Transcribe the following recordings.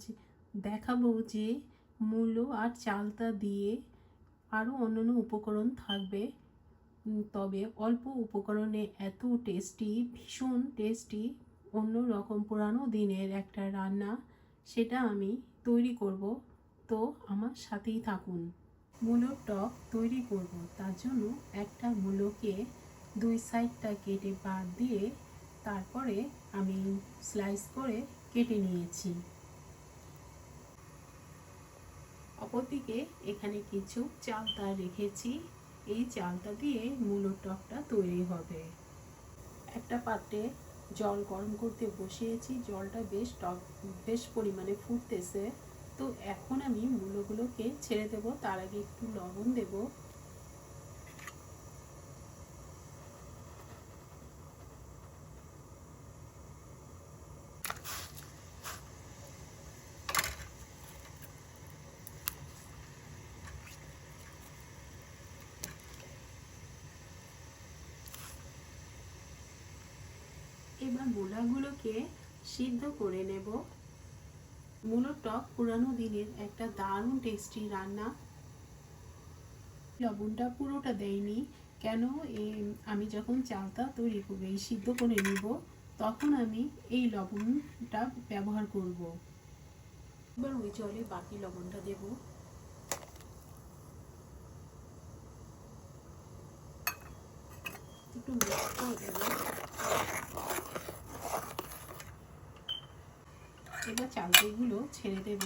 আজ দেখাবো যে মূলো আর চালতা দিয়ে আরও অন্যান্য উপকরণ থাকবে। তবে অল্প উপকরণে এত টেস্টি, ভীষণ টেস্টি, অন্য রকম পুরানো দিনের একটা রান্না, সেটা আমি তৈরি করব। তো আমার সাথেই থাকুন। মূলোর টক তৈরি করব। তার জন্য একটা মূলোকে দুই সাইডটা কেটে বাদ দিয়ে তারপরে আমি স্লাইস করে কেটে নিয়েছি। অপরদিকে এখানে কিছু চালতা রেখেছি। এই চালতা দিয়ে মূলোর টকটা তৈরি হবে। একটা পাত্রে জল গরম করতে বসিয়েছি। জলটা বেশ টক, বেশ পরিমাণে ফুটতেছে। তো এখন আমি মূলোগুলোকে ছেড়ে দেব। তার আগে একটু লবণ দেব। এবার মূলাগুলোকে সিদ্ধ করে নেব। মূলোর টক পুরানো দিনের একটা দারুণ টেস্টি রান্না। লবণটা পুরোটা দেয়নি কেন আমি যখন চালটা তৈরি এই সিদ্ধ করে নিব, তখন আমি এই লবণটা ব্যবহার করব। এবার ওই জলে বাকি লবণটা দেব। একটু মিক্স করে দেবো এবার চালগুলো ছেড়ে দেব।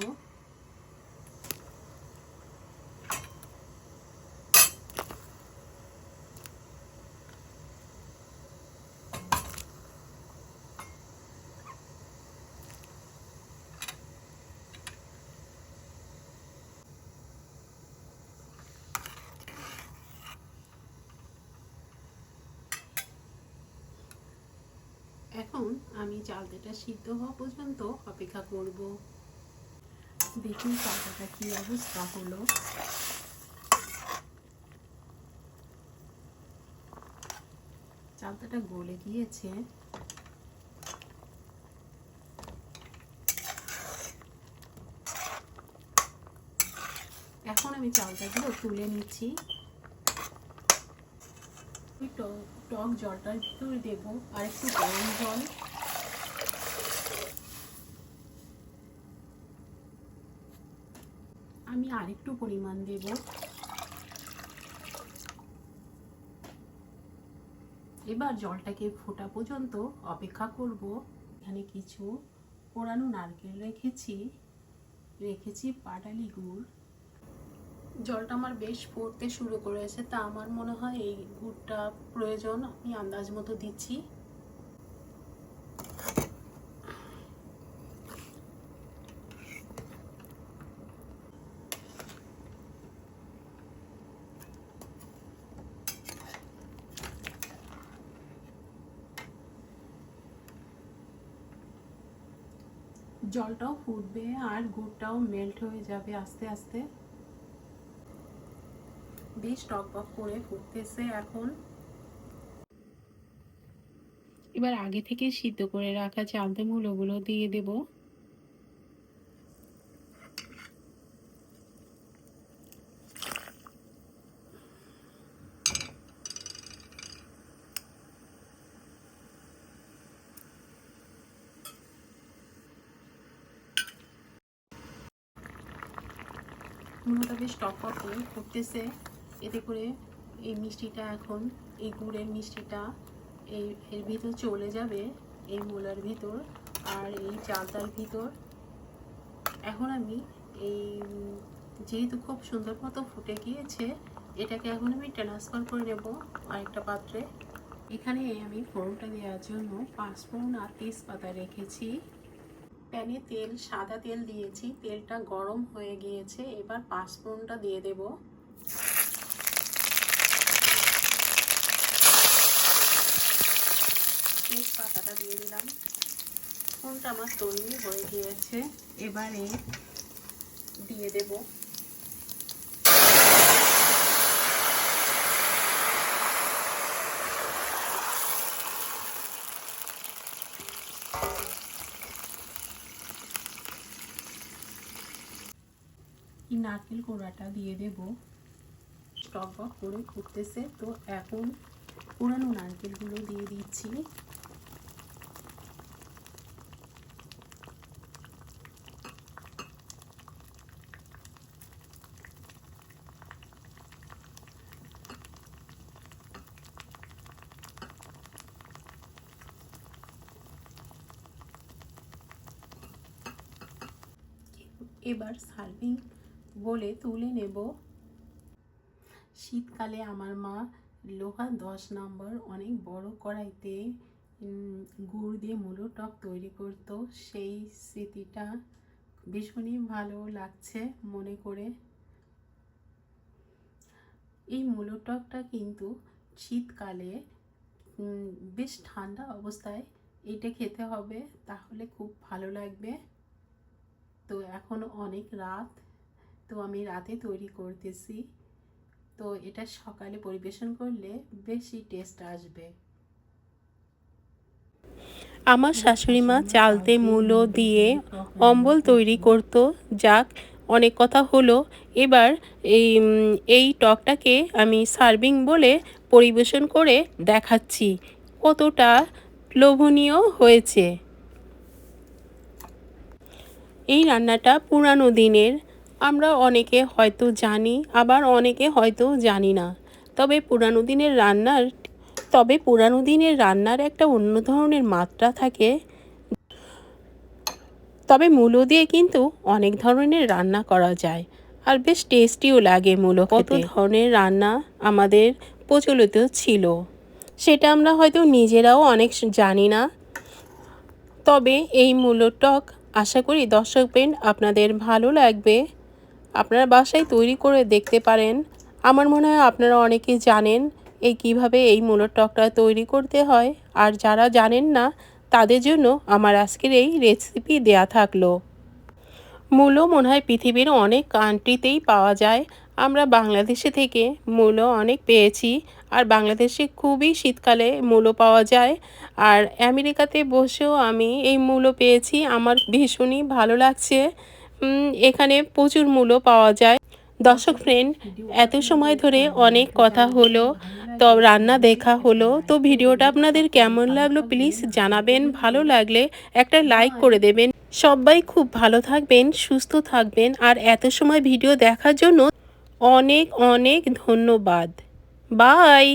এখন আমি চালতাটা সিদ্ধ হওয়া পর্যন্ত অপেক্ষা করব। দেখুন চালতাটা কি অবস্থা হলো। চালতাটা গলে গিয়েছে। এখন আমি চালতাগুলো তুলে নিচ্ছি। টক জলটার ভিতরে দেবো আর একটু গরম জল। আমি আরেকটু পরিমাণ দেব। এবার জলটাকে ফোটা পর্যন্ত অপেক্ষা করব। এখানে কিছু পোড়ানো নারকেল রেখেছি। রেখেছি পাটালি গুড় জলটা আমার বেশ পড়তে শুরু করেছে, তা আমার মনে হয় এই গুড়টা প্রয়োজন, আমি আন্দাজ মতো দিচ্ছি। জলটাও ফুটবে আর গুড়টাও মেল্ট হয়ে যাবে আস্তে আস্তে। বেশ টকবক করে ফুটতেছে এখন। এবার আগে থেকে সিদ্ধ করে রাখা চালতে মূলগুলো দিয়ে দেব। মূলটা বেশ টক টক করে ফুটতেছে। এতে করে এই মিষ্টিটা এখন, এই গুড়ের মিষ্টিটা এই, এর ভিতর চলে যাবে, এই মূলার ভিতর আর এই চালতার ভিতর। এখন আমি এই, যেহেতু খুব সুন্দর মতো ফুটে গিয়েছে, এটাকে এখন আমি ট্রান্সফার করে নেব আরেকটা পাত্রে। এখানে আমি ফোড়নটা দেওয়ার জন্য পাঁচফোড়ন আর তেজপাতা রেখেছি। প্যানে তেল, সাদা তেল দিয়েছি, তেলটা গরম হয়ে গিয়েছে, এবার পাঁচফোড়নটা দিয়ে দেব। তেজপাতাটা দিয়ে দিলাম। ফোনটা আমার তৈরি হয়ে গিয়েছে। এবারে দিয়ে দেব। নারকেল কোড়াটা দিয়ে দেব। টক করে ফুটতেছে। তো এখন পুরানো নারকেলগুলো দিয়ে দিচ্ছি। এবার সার্ভিং বলে তুলে নেব। শীতকালে আমার মা লোহা দশ নম্বর অনেক বড় কড়াইতে গুড় দিয়ে মূলো টক তৈরি করতো। সেই স্মৃতিটা ভীষণই ভালো লাগছে মনে করে। এই মূলো টকটা কিন্তু শীতকালে বেশ ঠান্ডা অবস্থায় এটা খেতে হবে, তাহলে খুব ভালো লাগবে। তো এখন অনেক রাত। তো আমি রাতে তৈরি করতেছি। তো এটা সকালে পরিবেশন করলে বেশি টেস্ট আসবে। আমার শাশুড়ি মা চালতে মূলো দিয়ে অম্বল তৈরি করতো। যাক অনেক কথা হলো। এবার এই এই টকটাকে আমি সার্ভিং বলে পরিবেশন করে দেখাচ্ছি। কতটা লোভনীয় হয়েছে। এই রান্নাটা পুরানো দিনের। আমরা অনেকে হয়তো জানি, আবার অনেকে হয়তো জানি না। তবে পুরানো দিনের রান্নার, তবে পুরানো দিনের রান্নার একটা অন্য ধরনের মাত্রা থাকে। তবে মূলো দিয়ে কিন্তু অনেক ধরনের রান্না করা যায়, আর বেশ টেস্টিও লাগে মূলো কত ধরনের রান্না আমাদের প্রচলিত ছিল, সেটা আমরা হয়তো নিজেরাও অনেক জানি না। তবে এই মূলো টক আশা করি দর্শক পেন আপনাদের ভালো লাগবে। আপনারা বাসায় তৈরি করে দেখতে পারেন। আমার মনে হয় আপনারা অনেকে জানেন এই কীভাবে এই মূলর টকটা তৈরি করতে হয়। আর যারা জানেন না, তাদের জন্য আমার আজকের এই রেসিপি দেয়া থাকল। মূলো মনে হয় পৃথিবীর অনেক কান্ট্রিতেই পাওয়া যায়। আমরা বাংলাদেশে থেকে মূলো অনেক পেয়েছি, আর বাংলাদেশে খুবই শীতকালে মূলো পাওয়া যায়। আর আমেরিকাতে বসেও আমি এই মূলো পেয়েছি, আমার ভীষণই ভালো লাগছে। এখানে প্রচুর মূলো পাওয়া যায়। দর্শক ফ্রেন্ড এত সময় ধরে অনেক কথা হলো, তো রান্না দেখা হলো, তো ভিডিওটা আপনাদের কেমন লাগল প্লিজ জানাবেন, ভালো লাগলে একটা লাইক করে দেবেন। সবাই খুব ভালো থাকবেন, সুস্থ থাকবেন, আর এত সময় ভিডিও দেখার জন্য অনেক অনেক ধন্যবাদ। বাই।